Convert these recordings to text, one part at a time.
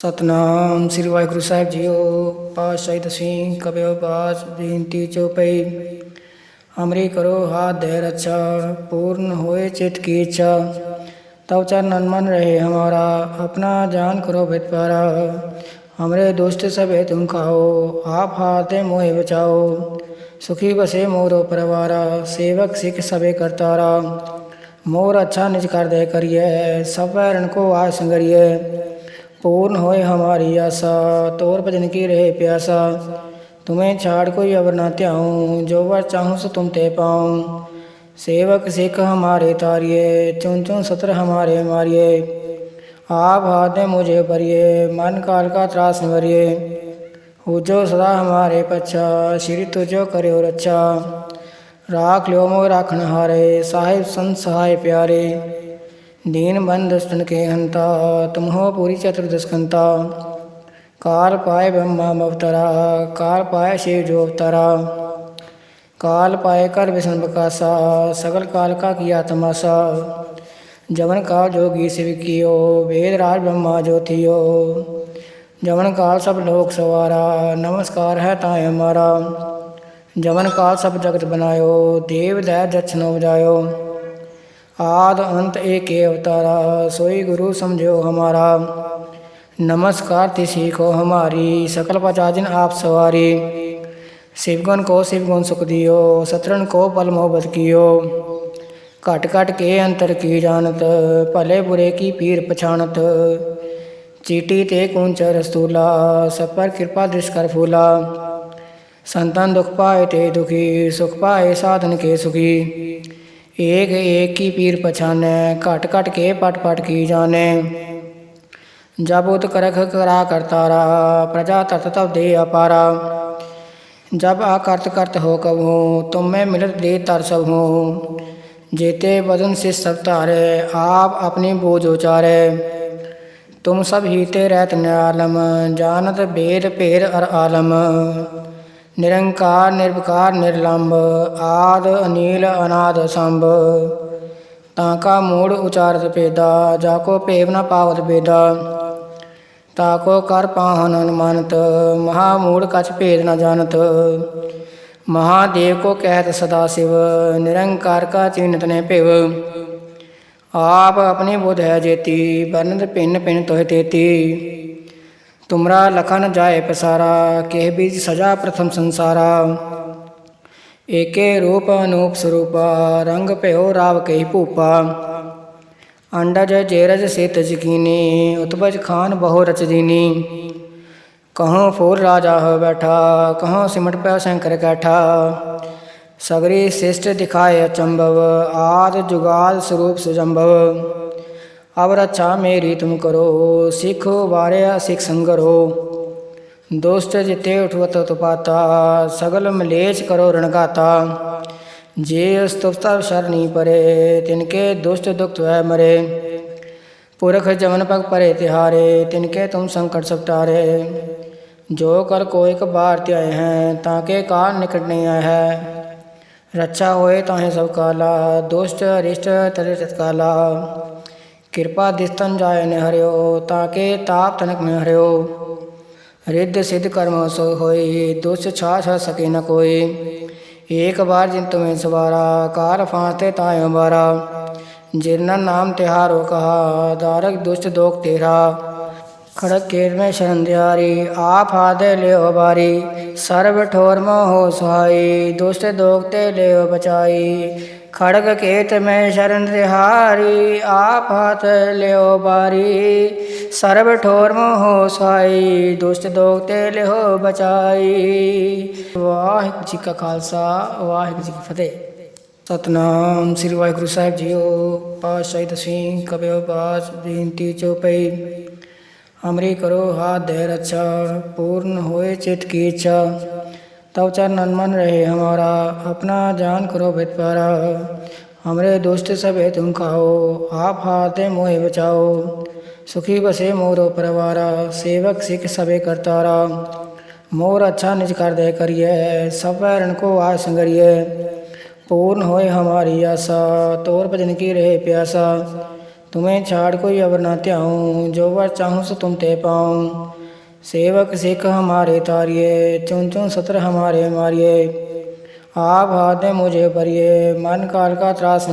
ਸਤਨਾਮ ਸ੍ਰੀ ਵਾਹਿਗੁਰੂ ਸਾਹਿਬ ਜੀਓ ਪਾਤਸ਼ਾਹੀ ਦਸਵੀਂ ਕਬਿਓ ਪਾਸ ਬੇਨਤੀ ਚੋਪਈ ਹਮਰੀ ਕਰੋ ਹਾਥ ਦੇ ਰੱਛਾ पूर्ण होए चित की इच्छा तब चरणन मन रहे हमारा अपना जान करो भित पारा हमरे दोस्त सब है तुम खाओ आप हाथे मोहे बचाओ सुखी बसे मोरो परवारा सेवक सिख सबे करतारा मोर अच्छा निज कर दे करिए सब पैरन को आय संगरिए पूर्ण होए हमारी आशा। तोर भजन की रहे प्यासा। तुम्हें छाड़ कोई अवर न त्याऊं। जो वर चाहूँ सो तुम ते पाऊँ। सेवक सिख हमारे तारिये चुन चुन सत्र हमारे मारिये आप हाथ में मुझे भरिए। मन काल का त्रास हो जो सदा हमारे पच्छा। श्री तुझो करे और अच्छा। राख लो मोह राखन हारे। साहिब संत सहाय प्यारे। दीन बंद दुष्टन के हंता तुम हो पूरी चतुर्दशकंता काल पाए ब्रह्मा अवतरा काल पाए शिव जो अवतरा काल पाए कर विष्णु बकासा सगल काल का किया तमाशा जवन काल जोगी शिव कियो वेद राज ब्रह्मा ज्योतियो जवन काल सब लोक सवारा नमस्कार है ताय हमारा जवन काल सब जगत बनायो देव दै दक्षिणो बजायो आद अंत एक अवतारा, सोई गुरु समझो हमारा। नमस्कार तिसी को हमारी, सकल पचाजिन आप सवारी। शिवगुण को शिवगुण सुख दियो, सतरण को पल मोहब्बत कियो। घट घट के अंतर की जानत, भले बुरे की पीर पछाणत। चीटी ते कुंच रस्तूला, सब पर कृपा दृश कर फूला। संतन दुख पाए ते दुखी, सुख पाए साधन के सुखी। एक एक की पीर पछाने, घट घट के पट पट की जाने। जब उत करख करा करतारा प्रजा तत तब दे अपारा। जब आकर्त करत हो कबू तुम मैं मिलत दे तर सब हो जेते बदन से सब तारे, आप अपनी बोझ उचारे। तुम सब हीते रहत न्यालम जानत वेद पेर अर आलम। निरंकार निर्विकार निर्लंब आद अनिल अनाद संभ ताका मूड उचारत पेदा जाको पेव न पावत बेदा ताको कर पाहन अनुमानत महामूढ़ कछ भेद न जानत महादेव को कहत सदा शिव निरंकार का चिन्हत ने पिव आप अपनी बुध है जेती वर्णत पिन पिन तोह तेती तुमरा लखन जाए पसारा केह बीज सजा प्रथम संसारा एके रूप अनूप स्वरूपा रंग प्यो राव कही भूपा अंडज जेरज से तजकीनी उत्पज खान बहु रच दीनी कहों फूल राजा हो बैठा कहों सिमट पे शंकर कैठा सगरी शिष्ट दिखाए अचंभव आद जुगाल स्वरूप सुजंभव अब रक्षा मेरी तुम करो, सिख बारे सिख संगरो। दोस्त जिते उठवत तुपाता सगल मलेच करो रणगाता जे स्तुता शरणी परे, तिनके दुष्ट दुख है मरे। पुरख जमन पग परे तिहारे, तिनके तुम संकट सब टारे। जो कर को एक बार त्याए हैं, ताके काल निकट नहीं आए है। रक्षा होए ताहे सब काला, दुष्ट अरिष्ट तरे तत्काला कृपा दिस्तन जाय न हरियो ताके ताप तनक में हरियो रिद्ध सिद्ध कर्म सो होई, दुष्ट छा सके न कोई। एक बार जिन तुम्हें सवारा, कार फांसते ताय बारा जिरना नाम तिहारो कहा, दारक दुष्ट दोख तेरा। खड़क केर में शरण दियारी, आप हाथ ले बारी। सर्व ठोर मोहो सुहाई, दुष्ट दोखते ले बचाई। ਖੜਗ ਕੇਤ ਮੈਂ ਸ਼ਰਨ ਰਿਹਾਰੀ ਆਪ ਹੱਥ ਲਿਓ ਬਾਰੀ। ਸਰਬ ਠੋਰ ਮੋਹ ਸਾਈ, ਦੁਸ਼ਟ ਦੋਖ ਤੇ ਲਿਓ ਬਚਾਈ। ਵਾਹਿਗੁਰੂ ਜੀ ਕਾ ਖਾਲਸਾ, ਵਾਹਿਗੁਰੂ ਜੀ ਕੀ ਫਤਿਹ। ਸਤਨਾਮ ਸ੍ਰੀ ਵਾਹਿਗੁਰੂ ਸਾਹਿਬ ਜੀਓ, ਪਾਤਸ਼ਾਹੀ ਦਸਵੀਂ ਕਬਿਓ ਬਾਸ, ਬੇਨਤੀ ਚੋਪਈ ਹਮਰੀ ਕਰੋ ਹਾਥ ਦੇ ਰਛਾ, ਪੂਰਨ ਹੋਏ ਚਿਤ ਕੀ ਇੱਛਾ। तब चरणन मन रहे हमारा, अपना जान करो भित पारा। हमरे दोस्त सब है तुम खाओ, आप हाथे मोहे बचाओ। सुखी बसे मोरो परवारा, सेवक सिख सबे करतारा। मोर अच्छा निज कर दे करिए, सब पैरन को आय संगरिए पूर्ण होए हमारी आशा, तोर भजन की रहे प्यासा। तुम्हें छाड़ कोई अवर न त्याऊं, जो वर चाहूँ सो तुम ते पाऊँ। सेवक सिख हमारे तारिये चुन चुन सत्र हमारे मारिये आप हाथ में मुझे भरिए, मन काल का त्रास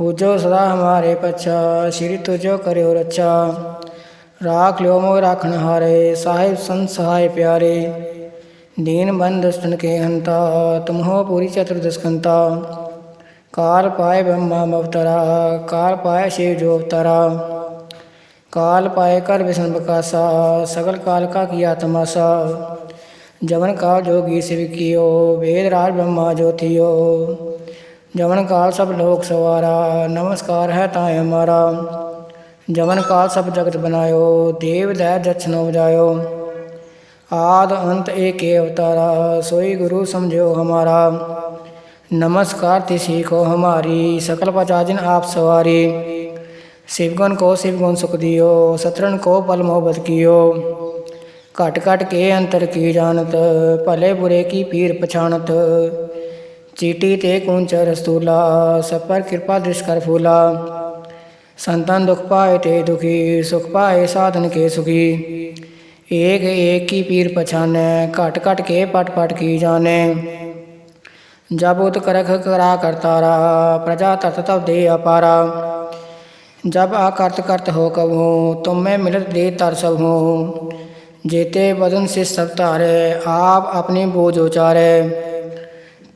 हो जो सदा हमारे पच्छा, श्री तुझो करे रक्षा राख लो मोह राखन हारे साहिब संत सहाय प्यारे। दीन बंद दुष्टन के हंता, तुम हो पूरी चतुर्दशकंता काल पाए ब्रह्मा अवतरा काल पाए शिव जो अवतरा। काल पाए कर विष्णु प्रकाशा, सगल काल का किया तमाशा। जवन काल जोगी शिव कियो, वेद राज ब्रह्मा ज्योतियो जवन काल सब लोक सवारा, नमस्कार है ताए हमारा। जवन काल सब जगत बनायो, देव दै दक्षिण बजायो आद अंत एक अवतारा, सोई गुरु समझो हमारा। नमस्कार ति सीखो हमारी, सकल पचाजिन आप सवारी। शिवगुण को शिवगुण सुख दियो, सतरण को पल मोहब्बत कियो। घट घट के अंतर की जानत, भले बुरे की पीर पछाणत। चीटी ते कुंच रस्तूला, सब पर कृपा दृष्ट कर फूला। संतन दुख पाए ते दुखी, सुख पाए साधन के सुखी। एक एक की पीर पछाने, घट घट के पट पट की जाने। जब उत करख करा करतारा प्रजा तत तब दे अपारा। जब आकर्त करत हो कबहू तुम में मिलत दे तर सब हो जेते बदन से सब तारे आप अपनी बोझ उचारे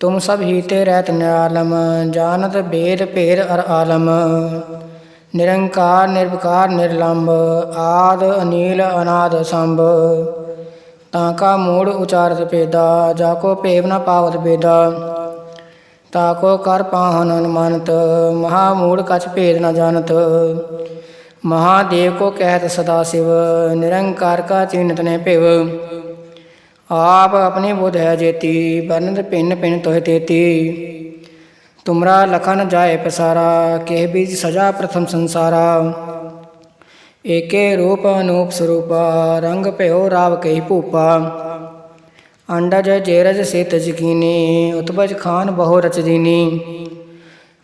तुम सब हीते रहत न्यालम जानत वेद पेद अर आलम निरंकार निर्विकार निर्लंब आद अनिल अनाद संभ ताका मूड उचारत पेदा जाको पेव न पावत बेदा ताको कर पाहन अनुमानत महामूढ़ कछ भेद न जानत। महादेव को कहत सदा शिव, निरंकार का चिन्हत ने पिव। आप अपनी बुध है जेती बरनत पिन पिन तोह तेती। तुमरा लखन जाय पसारा, केह बीज सजा प्रथम संसारा। एके रूप अनूप स्वरूपा, रंग पयो राव कही भूपा अंडज जेरज से तजकीनी उत्पज खान बहु रच दीनी।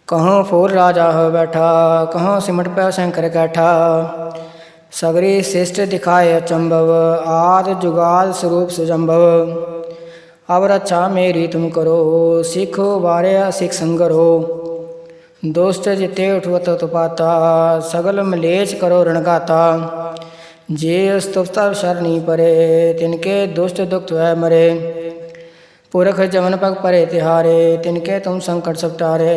कहों फूल राजा हो बैठा, कहों सिमट पे शंकर कैठा सगरी शिष्ट दिखाए अचंभव, आद जुगाल स्वरूप सुजंभव। अब रक्षा मेरी तुम करो, सिखो बारे सिख संगरो। दोस्त जिते उठवत तुपाता, सगल मलेच करो रणगाता जे स्तुप्ता शरणी परे, तिनके दुष्ट दुख वह मरे। पुरख जमन पग परे तिहारे, तिनके तुम संकट सपटारे।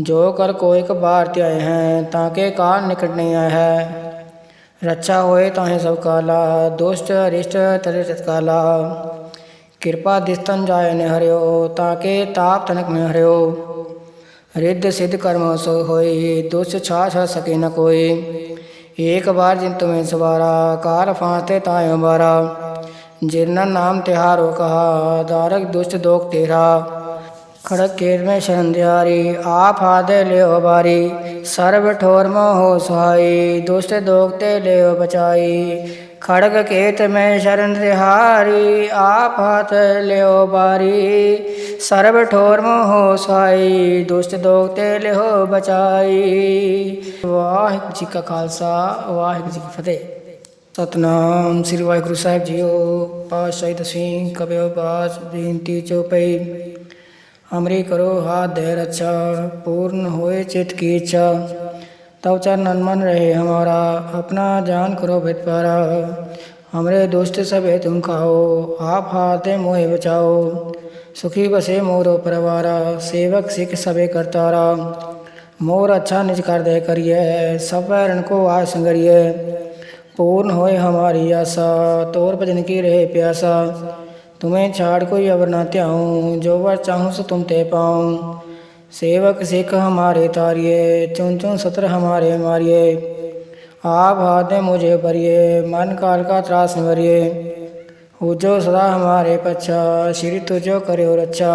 जो कर को एक बार त्याय हैं, ताके काल निकट नहीं आए है। रक्षा होए ताहे सब काला, दुष्ट अरिष्ट तरे तत्काला कृपा दिस्तन जाय न हरियो ताके ताप तनक में हरियो। रिद्ध सिद्ध कर्म सो होई, दुष्ट छ सके न कोई। एक बार जिन तुम्हें सवारा कार फांसते ताय बारा जिन नाम तिहारो कहा दारक दुष्ट दोख तेरा खड़क केर में शरण दियारी आप हाथ ले बारी सर्व ठोर मोह सुहाई दुष्ट दोखते ले ਖੜਗ ਕੇਤ ਮੈਂ ਸ਼ਰਨ ਰਿਹਾਰੀ ਆਪ ਹੱਥ ਲਿਓ ਬਾਰੀ। ਸਰਬ ਠੋਰ ਮੋਹ ਸਾਈ, ਦੁਸ਼ਟ ਦੋਗ ਤੇ ਲਿਓ ਬਚਾਈ। ਵਾਹਿਗੁਰੂ ਜੀ ਕਾ ਖਾਲਸਾ, ਵਾਹਿਗੁਰੂ ਜੀ ਕੀ ਫਤਿਹ। ਸਤਨਾਮ ਸ੍ਰੀ ਵਾਹਿਗੁਰੂ ਸਾਹਿਬ ਜੀਓ ਪਾਸ਼ਾਹੀ ਤਸੀਂ ਕਬਿਓ ਬਾਜ ਬੇਨਤੀ ਚੋਪਈ ਹਮਰੀ ਕਰੋ ਹਾਥ ਦੇ ਰਛਾ, ਪੂਰਨ ਹੋਏ ਚਿਤ ਕੀ ਇੱਛਾ। तब चरण मन रहे हमारा, अपना जान करो भित पारा। हमरे दोस्त सब है तुम खाओ, आप हाथे मोहे बचाओ। सुखी बसे मोरो परवारा, सेवक सिख सबे करतारा। मोर अच्छा निज कर दे करिए, सब रण को आज संगरिए। पूर्ण होए हमारी आशा, तोर भजन की रहे प्यासा। तुम्हें छाड़ कोई अवर न त्याऊं, जो वर चाहूँ सो तुम ते पाऊँ। सेवक सिख हमारे तारिये, चुन चुन सत्र हमारे मारिये। आप हाथ मुझे भरिए मन काल का त्रास निवरिए उजो सदा हमारे पच्छा, श्री तुझो करे रक्षा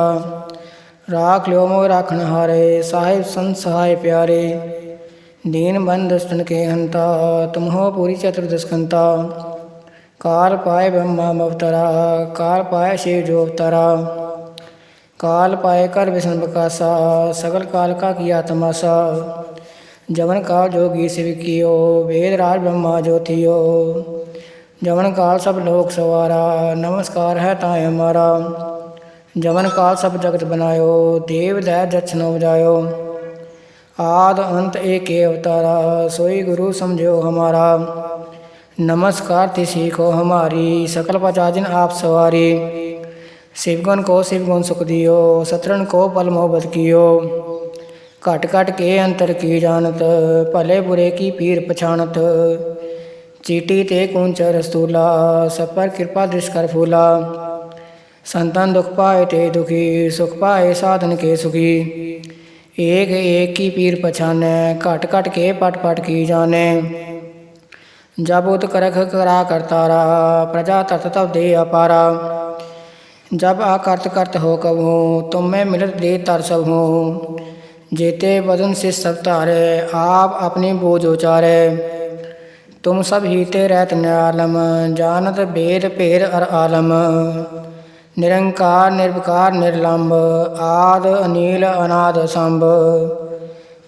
राख लो मोह राखन हारे, साहिब संत सहाय प्यारे। दीन बन दुष्टन के हंता, तुम हो पूरी चतुर्दशकंता काल पाए ब्रह्मा अवतरा काल पाए शिव जो अवतरा। काल पाए कर विष्णु बकासा सगल काल का किया तमाशा। जवन काल जोगी शिव कियो, वेद राज ब्रह्मा ज्योतियो। जवन काल सब लोक सवारा, नमस्कार है ताय हमारा। जवन काल सब जगत बनायो, देव दया दक्षिण बजायो आद अंत एक अवतारा, सोई गुरु समझो हमारा। नमस्कार तिसी को हमारी, सकल पचाजिन आप सवारी। शिवगुण को शिवगुण सुख दियो सतरन को पल मोहब्बत कियो। घट घट के अंतर की जानत, भले बुरे की पीर पछाणत। चीटी ते कुंच रस्तूला सब पर कृपा दृश कर फूला। संतन दुख पाए ते दुखी, सुख पाए साधन के सुखी। एक एक की पीर पछाने घट घट के पट पट की जाने। जब उत करख करा करतारा प्रजा तत तब दे अपारा। जब आकर्त करत हो कबू तुम में मिलत दे तर सब हो जेते बदन से सब तारे आप अपनी बोझ उचारे तुम सब हीते रहत न्यालम जानत बेद पेर अर आलम निरंकार निर्विकार निर्लंब आद अनिल अनाद संभ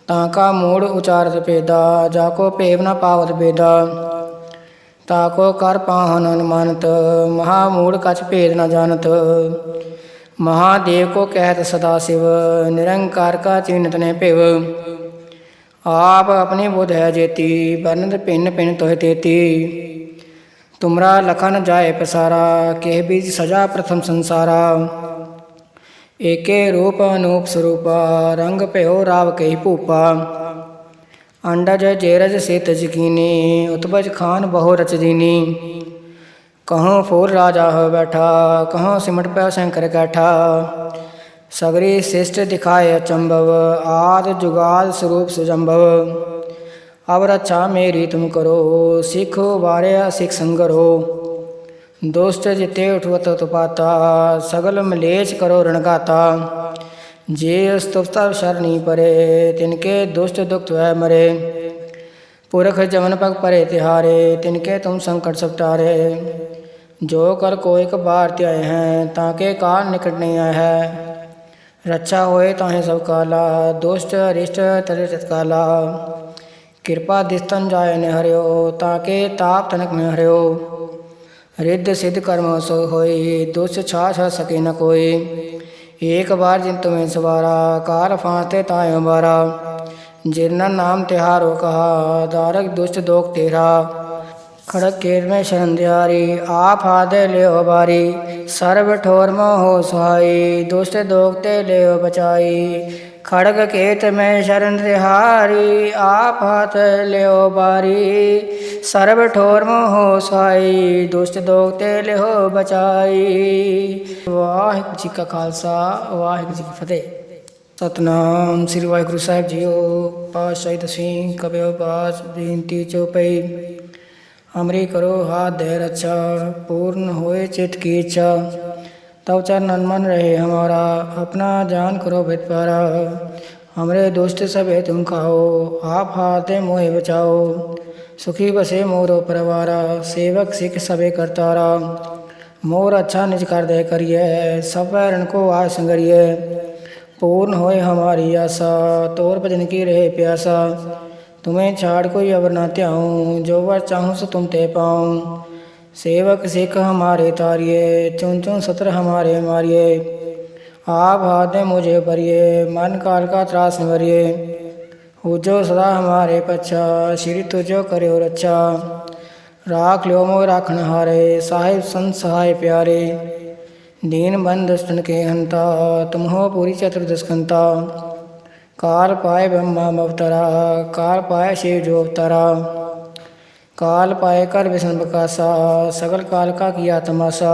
ताका मूड उचारत पेदा जाको पेव न पावत बेदा ताको कर पाहन अनुमानत महामूड कछ भेद न जानत। महादेव को कहत सदा शिव, निरंकार का चिन्हत ने पिव। आप अपनी बुध है जेती बरनत पिन पिन तोह तेती। तुमरा लखन जाय पसारा केह बीज सजा प्रथम संसारा। एके रूप अनूप स्वरूपा, रंग पयो राव कही भूपा अंडज जेरज से तजकीनी उत्पज खान बहु रच दीनी कहों फूल राजा हो बैठा कहों सिमट पे शंकर कैठा सगरी शिष्ट दिखाए अचंभव आद जुगाल स्वरूप सुजंभव अब रक्षा मेरी तुम करो सिख वारे सिख संगरो दोस्त जिते उठवत तुपाता सगल मलेच करो रणगाता जे स्तुता शरणी परे, तिनके दुष्ट दुख है मरे। पुरख जमन पग परे तिहारे, तिनके तुम संकट सब टारे जो कर को एक बार त्याए हैं, ताके कार निकट नहीं आए है। रक्षा होए ताहे सब काला, दुष्ट अरिष्ट तरे तत्काला। कृपा दिस्तन जाय ने हरियो, ताके ताप तनक में हरियो। रिद्ध सिद्ध कर्म सो होई, दुष्ट छ सके न कोई। एक बार जिन तुम्हें सवारा कार फांते ताय बारा जिरना नाम तिहारो कहा दारक दुष्ट दोख तेरा खड़क केर में शरण दियारी आप हादे ले बारी सर्व ठोर हो सुहाई दुष्ट दोखते ले ਖੜਗ ਕੇਤ ਮੈਂ ਸ਼ਰਨ ਤਿਹਾਰੀ, ਆਪ ਹੱਥ ਲਿਓ ਬਾਰੀ। ਸਰਬ ਠੋਰ ਮੋਹ ਸਾਈ, ਦੁਸ਼ਟ ਦੋਖ ਤੇ ਲਿਓ ਬਚਾਈ। ਵਾਹਿਗੁਰੂ ਜੀ ਕਾ ਖਾਲਸਾ, ਵਾਹਿਗੁਰੂ ਜੀ ਕੀ ਫਤਿਹ। ਸਤਨਾਮ ਸ੍ਰੀ ਵਾਹਿਗੁਰੂ ਸਾਹਿਬ ਜੀਓ ਪਾਸ਼ਾਹੀ ਤਸੀਂ ਕਬਿਓ ਬਾਸ ਬੇਨਤੀ ਚੋਪਈ ਹਮਰੀ ਕਰੋ, ਹਾਥ ਦੇ ਰੱਛਾ, ਪੂਰਨ ਹੋਏ ਚਿਤ ਕੀ ਇੱਛਾ। तब चरण मन रहे हमारा, अपना जान करो भित पारा हमरे दोस्त सब तुम खाओ, आप हाथे मोहे बचाओ। सुखी बसे मोरो परवारा, सेवक सिख सबे करतारा मोर अच्छा निज कर दे करिए, सब रण को आज संगरिए। पूर्ण होए हमारी आशा, तोर भजन की रहे प्यासा। तुम्हें छाड़ कोई अवर न त्याऊँ, जो वर चाहूँ सो तुम ते पाऊँ। सेवक सिख हमारे तारिये, चुन चुन सत्र हमारे मारिए आप हाथ में मुझे भरिए मन काल का त्रास निवरिए हो जो सदा हमारे पच्छा, श्री तुझो करे रक्षा राख लो मोह राखन हारे, साहिब संत सहाय प्यारे। दीन बंद दुष्टन के हंता, तुम हो पूरी चतुर्दशकंता काल पाए ब्रह्मा अवतरा काल पाए शिव जो अवतरा। काल पाए कर विष्णु प्रकाशा सगल काल का किया तमाशा।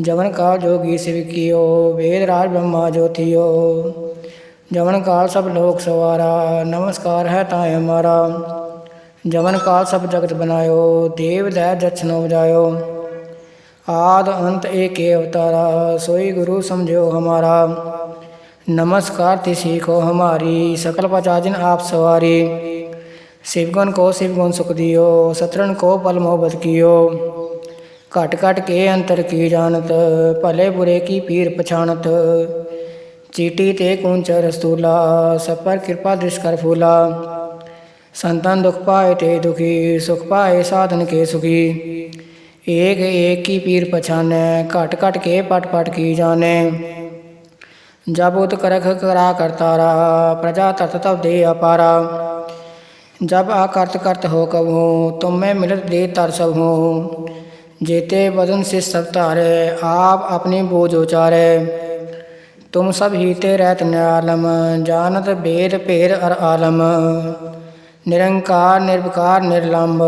जवन काल जोगी शिव कियो, वेद राज ब्रह्मा ज्योतियो जवन काल सब लोक सवारा, नमस्कार है ताए हमारा। जवन काल सब जगत बनायो, देव दै दक्षिण उपजायो आद अंत एक अवतारा, सोई गुरु समझो हमारा। नमस्कार तिसी को हमारी, सकल पचाजिन आप सवारी। शिवगुण को शिवगुण सुख दियो, सतरण को पल मोहब्बत कियो। घट घट के अंतर की जानत, भले बुरे की पीर पछाणत। चीटी ते कुंच रस्तूला, सब पर कृपा दृश कर फूला। संतन दुख पाए ते दुखी, सुख पाए साधन के सुखी। एक एक की पीर पछाने, घट घट के पट पट की जाने। जब उत करख करा करतारा प्रजा तत तब दे अपारा। जब आकर्त करत हो कबहू तुम में मिलत दे तर सब हो जेते बदन से सब तारे आप अपनी बोझ उचारे तुम सब हीते रहत न्यालम जानत वेद भेद अर आलम निरंकार निर्विकार निर्लंब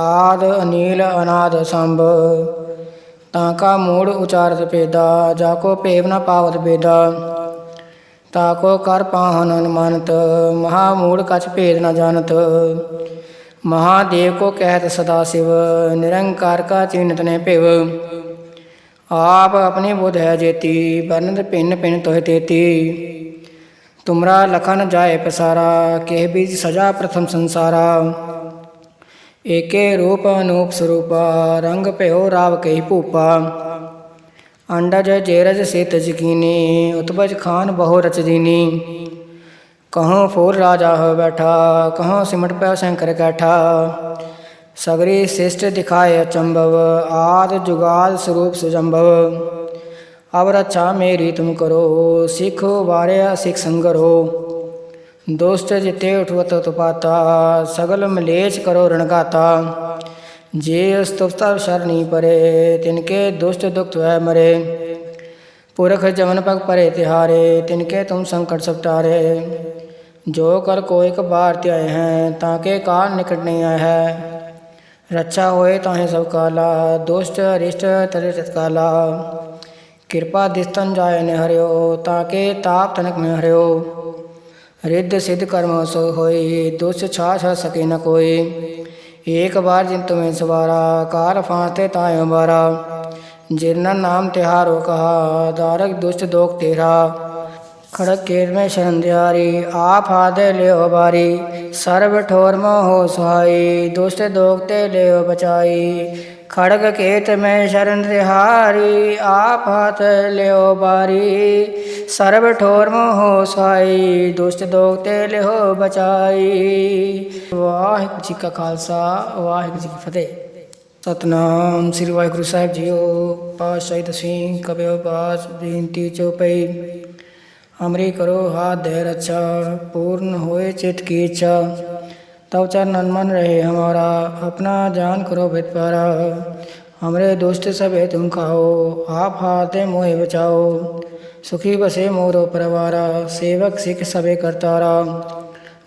आद अनील अनाद संभ ताका मूड उचारत पेदा जाको पेव न पावत बेदा ताको कर पाहन अनुमानत महामूढ़ कछ भेद न जानत। महादेव को कहत सदा शिव, निरंकार का चिन्हत ने पिव। आप अपनी बुध है जेती वर्णत पिन पिन तोह तेती। तुमरा लखन जाय पसारा, केह बीज सजा प्रथम संसारा। एके रूप अनूप स्वरूपा, रंग पयो राव कही भूपा अंडज जेरज से तजकीनी उत्पज खान बहु रच दीनी। कहों फूल राजा हो बैठा, कहों सिमट पे शंकर कैठा। सगरी शिष्ट दिखाए अचंभव, आद जुगाल स्वरूप सुजंभव। अब रक्षा मेरी तुम करो, सिख वारे सिख संगरो। दोस्त जिते उठवत तुपाता, सगल मलेच करो रणगाता जे स्तुता शरणी परे, तिनके दुष्ट दुख वह मरे। पुरख जमन पग परे तिहारे, तिनके तुम संकट सब टारे जो कर कोई बार त्याए हैं, ताके कार निकट नहीं आए है। रक्षा होए ताहे सब काला, दुष्ट अरिष्ट तरे तत्काला कृपा दिस्तन जाय ने हरियो ताके ताप तनक में हरियो। रिद्ध सिद्ध कर्म सो होई, दुष्ट छ सके न कोई। एक बार जिन तुम्हें सवारा काल फांसते ताय बारा जिन नाम तिहारो कहा दारक दुष्ट दोख तेरा खड़क केर में शरण दियारी आप हाथ ले बारी सर्व ठोर हो सुहाई दुष्ट दोखते ले बचाई ਖੜਗ ਕੇਤ ਮੈਂ ਸ਼ਰਨ ਰਿਹਾਰੀ, ਆਪ ਹੱਥ ਲਿਓ ਬਾਰੀ। ਸਰਬ ਠੋਰ ਮੋਹ ਸਾਈ, ਦੁਸ਼ਟ ਦੋਖ ਤੇ ਲਿਓ ਬਚਾਈ। ਵਾਹਿਗੁਰੂ ਜੀ ਕਾ ਖਾਲਸਾ, ਵਾਹਿਗੁਰੂ ਜੀ ਕੀ ਫਤਿਹ। ਸਤਨਾਮ ਸ੍ਰੀ ਵਾਹਿਗੁਰੂ ਸਾਹਿਬ ਜੀਓ, ਪਾਤਸ਼ਾਹੀ ਦਸਵੀਂ ਕਬਿਓ ਪਾਸ ਬੇਨਤੀ ਚੋਪਈ ਹਮਰੀ ਕਰੋ ਹਾਥ ਦੇ ਰੱਛਾ, ਪੂਰਨ ਹੋਏ ਚਿਤ ਕੀ ਇੱਛਾ। तब चरण मन रहे हमारा, अपना जान करो भित पारा। हमरे दोस्त है तुम खाओ, आप हाथ मोहे बचाओ। सुखी बसे मोरो परवारा, सेवक सिख सबे करतारा।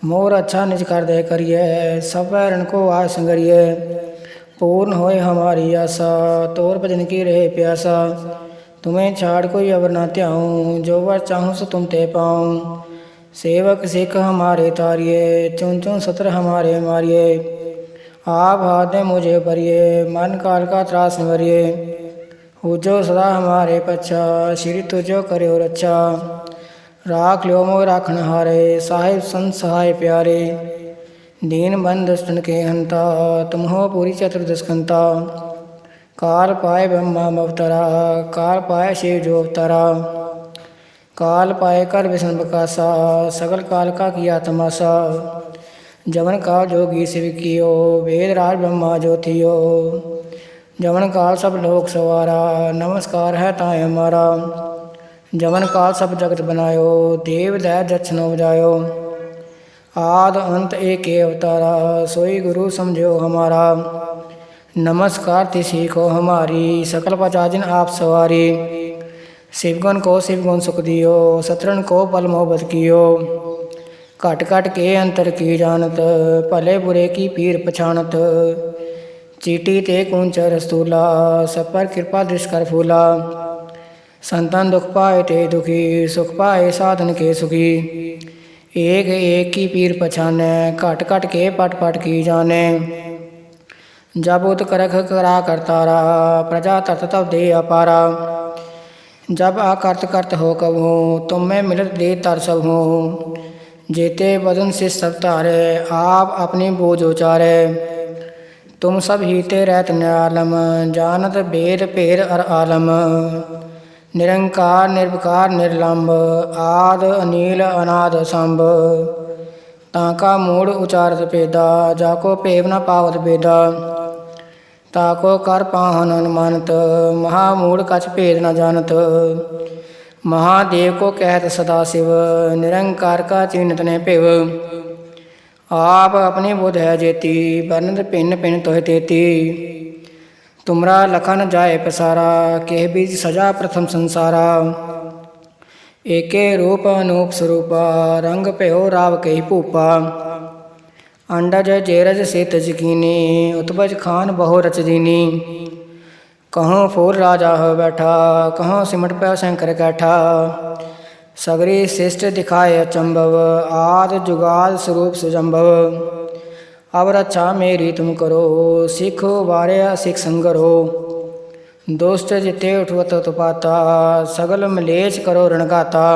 मोर अच्छा निज कर दे करिए, सब रण को आज संगरिए। पूर्ण होए हमारी आशा, तोर भजन की रहे प्यासा। तुम्हें छाड़ कोई अवर न त्याऊँ, जो वर चाहूँ सो तुम ते पाऊँ। सेवक सिख हमारे तारिये, चुन चुन सत्र हमारे मारिए आप हाथ में मुझे भरिए मन काल का त्रास निवरिए हो जो सदा हमारे पच्छा, श्री तुझो करे रक्षा राख लो मोह राखन हारे, साहिब संत सहाय प्यारे। दीन बंद दुष्टन के हंता, तुम हो पूरी चतुर्दशकंता काल पाए ब्रह्मा अवतरा काल पाए शिव जो अवतरा। काल पाए कर विष्णु प्रकाशा सगल काल का किया तमाशा। जवन काल जोगी शिव कियो, वेद राज ब्रह्मा ज्योतियो। जवन काल सब लोक सवारा, नमस्कार है ताय हमारा। जवन काल सब जगत बनायो, देव दै दक्षिण बजायो आद अंत एक अवतारा, सोई गुरु समझो हमारा। नमस्कार ति सीखो हमारी, सकल पचाजिन आप सवारी। शिवगुण को शिवगुण सुख दियो, सतरण को पल मोहब्बत कियो। घट घट के अंतर की जानत, भले बुरे की पीर पछाणत। चीटी ते कुंच रस्तूला, सब पर कृपा दृष्ट कर फूला। संतन दुख पाए ते दुखी, सुख पाए साधन के सुखी। एक एक की पीर पछाने घट घट के पट पट की जाने। जब उत करख करा करतारा प्रजा तत तब दे अपारा। जब आकर्त कर्त हो कब हो तुम मैं मिलत दे तर सब हो जेते बदन से सब तारे आप अपने बोझ उचारे तुम सब हीते रहत न्यालम जानत भेद भेद अर आलम निरंकार निर्विकार निर्लंब आद अनिल अनाद संभ ताका मूड उचारत पेदा जाको पेव न पावत बेदा ताको कर पाहन अनुमानत, महामूढ़ कछ भेद न जानत। महादेव को कहत सदा शिव, निरंकार का चिन्हत ने पिव। आप अपनी बुध है जेती वर्णत पिन पिन तो तेती। तुमरा लखन जाए पसारा, केह बीज सजा प्रथम संसारा। एके रूप अनूप स्वरूपा, रंग पे हो राव कही पूपा। अंडा जय जेरज से तजकीनी उत्पज खान बहु रचदीनी कहो फोर राजा हो बैठा, कहों सिमट पै शंकर कैठा सगरी शिष्ट दिखाए अचंभव, आद जुगाल स्वरूप सुजंभव। अब रक्षा मेरी तुम करो, सिख वारे सिख संगर। हो दोस्त जिते उठवत तुपाता, सगल मलेच करो रणगाता।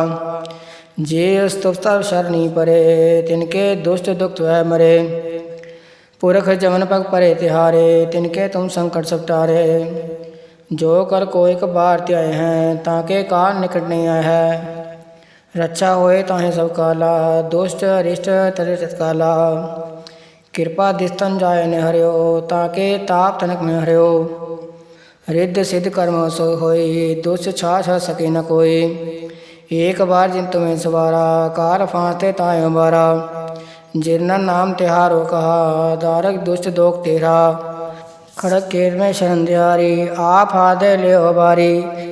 जे स्तुपता सरणी परे, तिनके दुष्ट दुख वह मरे। पुरख जमन पग परे तिहारे, तिनके तुम संकट सपटारे। जो कर कोयक बार त्याय हैं, ताके कार निकट नहीं आए है। रक्षा होए ताहें सब काला, दुष्ट अरिष्ट तर तत्काला कृपा दिस्तन जाय न हरियो ताके ताप तनक में हरियो। रिद्ध सिद्ध कर्म सो होई, दुष्ट छा सके न कोई। ਏਕ ਬਾਰ ਜਿਨ ਤੁਮੈ ਸਵਾਰਾ ਕਾਰ ਫਾਂਸਤੇ ਤਾਇ ਮਾਰਾ जिरना नाम तिहारो कहा दारक दुष्ट दोख तेरा खड़क केर में शरण दिहारी आप हादे ले हो बारी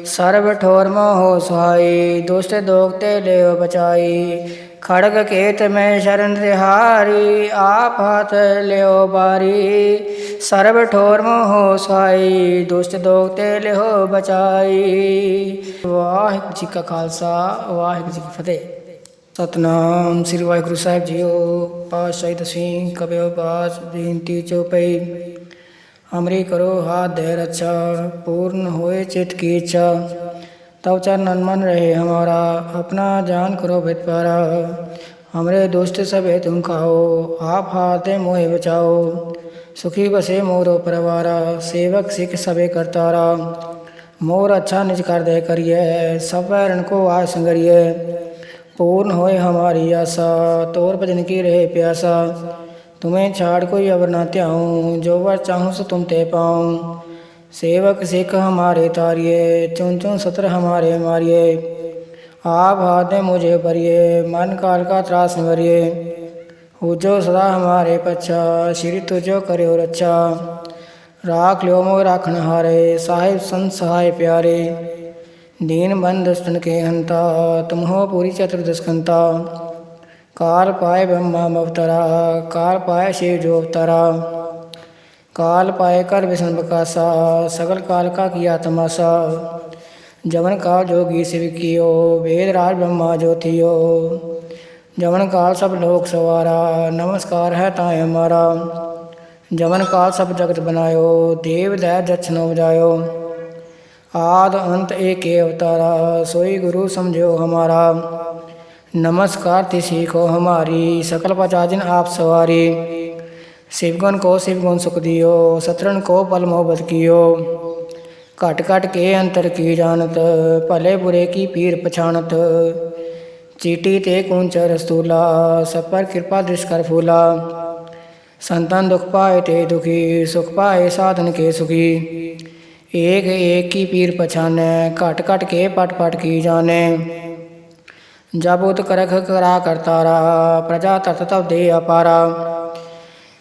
सर्व ठोर मोह हो सुहाई दुष्ट दोखते ले हो बचाई ਖੜਗ ਖੇਤ ਮੈਂ ਸ਼ਰਨ ਤਿਹਾਰੀ ਆਪ ਹੱਥ ਲਿਓ ਬਾਰੀ। ਸਰਬ ਠੋਰ ਮੋਹ ਸਾਈ, ਦੁਸ਼ਟ ਦੋਖ ਤੇ ਲਿਓ ਬਚਾਈ। ਵਾਹਿਗੁਰੂ ਜੀ ਕਾ ਖਾਲਸਾ, ਵਾਹਿਗੁਰੂ ਜੀ ਕੀ ਫਤਿਹ। ਸਤਨਾਮ ਸ੍ਰੀ ਵਾਹਿਗੁਰੂ ਸਾਹਿਬ ਜੀਓ, ਪਾਤਸ਼ਾਹੀ ਤਸੀਂ ਕਬਿਓ ਬਾਸ ਬੇਨਤੀ ਚੋਪਈ ਹਮਰੀ ਕਰੋ ਹਾਥ ਦੇ ਰੱਛਾ, ਪੂਰਨ ਹੋਏ ਚਿਤ ਕੀ ਇੱਛਾ। तब चरण मन रहे हमारा, अपना जान करो भित पारा। हमरे दोस्त है तुम खाओ, आप हाथे मोहे बचाओ। सुखी बसे मोरो परवारा, सेवक सिख सबे करतारा मोर अच्छा निज कर दे करिए, सब पैरन को आय संगरिए। पूर्ण होए हमारी आशा, तोर भजन की रहे प्यासा। तुम्हें छाड़ कोई अवर न त्याऊं, जो वर चाहूँ सो तुम ते पाऊँ। सेवक सिख हमारे तारिये, चुन चुन सत्र हमारे मारिये। आप हाथ मुझे भरिए मन काल का त्रास निवरिए हो जो सदा हमारे पच्छा, श्री तुझो करे और अच्छा। राख लो मोह राखन हारे साहिब संत सहाय प्यारे। दीन बंद दुष्टन के हंता तुम हो पूरी चतुर्दशकंता काल पाए ब्रह्मा अवतरा, कार पाए शिव जो अवतरा। काल पाए कर विष्णु प्रकाशा सगल काल का किया तमाशा। जवन काल जोगी शिव कियो, वेद राज ब्रह्मा ज्योतियो जवन काल सब लोक सवारा, नमस्कार है ताय हमारा। जवन काल सब जगत बनायो, देव दै दक्षिणो बजायो आद अंत एक अवतारा, सोई गुरु समझो हमारा। नमस्कार तिसी को हमारी, सकल पचाजिन आप सवारी। शिवगुण को शिवगुण सुख दियो सतरन को पल मोहब्बत कियो। घट घट के अंतर की जानत, भले बुरे की पीर पछाणत। चीटी ते कुंच रस्तूला, सब पर कृपा दृश कर फूला। संतन दुख पाए ते दुखी, सुख पाए साधन के सुखी। एक एक की पीर पछाने, घट घट के पट पट की जाने। जब उत करख करा करतारा प्रजा तत तब दे अपारा।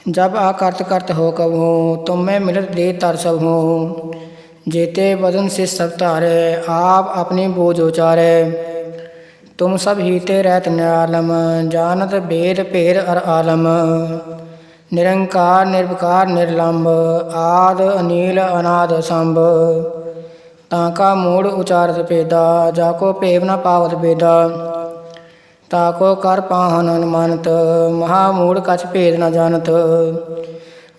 जब आकर्त करत हो कबू तुम में मिलत दे तर सब हो जेते बदन से सब तारे आप अपनी बोझ उचारे तुम सब हीते रहत न्यालम जानत भेद भेद अर आलम निरंकार निर्विकार निर्लंब आद अनील अनाद संभ ताका मूड उचारत पेदा जाको पेव न पावत बेदा ताको कर पाहन अनुमानत महामूढ़ कछ भेद न जानत।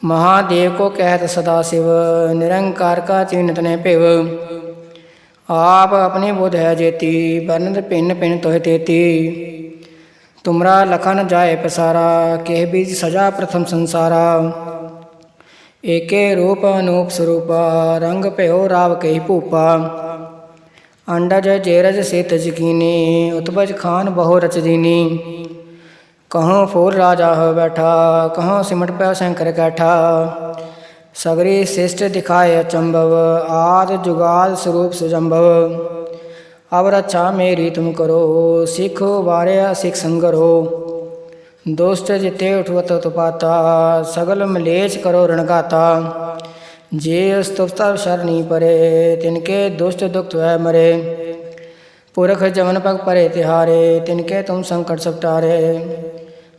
महादेव को कहत सदा शिव, निरंकार का चिन्हत ने पिव। आप अपनी बुध है जेती बरनत पिन पिन तोह तेती। तुमरा लखन जाए पसारा, केह बीज सजा प्रथम संसारा। एके रूप अनूप स्वरूपा, रंग भयो राव कही अंडा जय जेरज से तजकीनी उत्पज खान बहु रचदीनी। कहाँ फोर राजा हो बैठा, कहाँ सिमट पै शंकर कैठा। सगरी शिष्ट दिखाए अचंभव आद जुगाद स्वरूप सुजंभव अब रक्षा मेरी तुम करो, सिख वारे सिख संगरो। दोस्त जिते उठवत तो तुपाता सगल मलेच करो रणगाता जे स्तुपता शरणी परे, तिनके दुष्ट दुख है मरे। पुरख जमन पग परे तिहारे, तिनके तुम संकट सपटारे।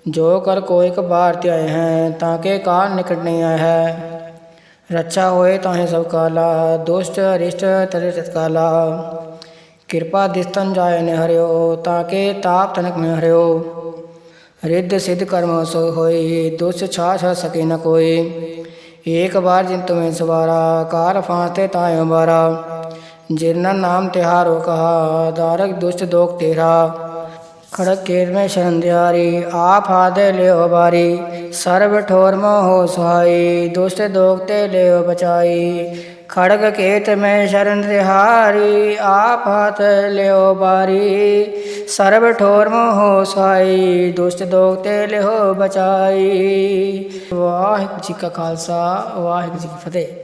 जो कर को एक बार त्याय हैं, ताके कार निकट नहीं आए है। रक्षा होए ताहे सब काला, दुष्ट अरिष्ट तरे तत्काला कृपा दिस्तन जाय न हरियो ताके ताप तनक में हरियो। रिद्ध सिद्ध कर्म सो होई, दुष्ट छा सके न कोई। ਏਕ ਬਾਰ ਜਿਨ ਤੁਮੈ ਸਵਾਰਾ ਕਾਰ ਫਾਂਸਤੇ ਤਾਇ ਹਮਾਰਾ जिरना नाम तिहारो कहा दारक दुष्ट दोख तेरा खड़क केर में शरण दिहारी आप हादे ले हो बारी सर्व ठोर मोह हो सहाई दुष्ट दोखते ले हो बचाई ਖੜਗ ਕੇਤ ਮੈਂ ਸ਼ਰਨ ਦਿਹਾਰੀ ਆਪ ਹਾਥ ਲਿਓ ਬਾਰੀ। ਸਰਬ ਠੋਰ ਮੋਹ ਸੁਹਾਈ ਦੁਸ਼ਟ ਦੋਖ ਤੇ ਲਿਓ ਬਚਾਈ। ਵਾਹਿਗੁਰੂ ਜੀ ਕਾ ਖਾਲਸਾ, ਵਾਹਿਗੁਰੂ ਜੀ ਕੀ ਫਤਿਹ।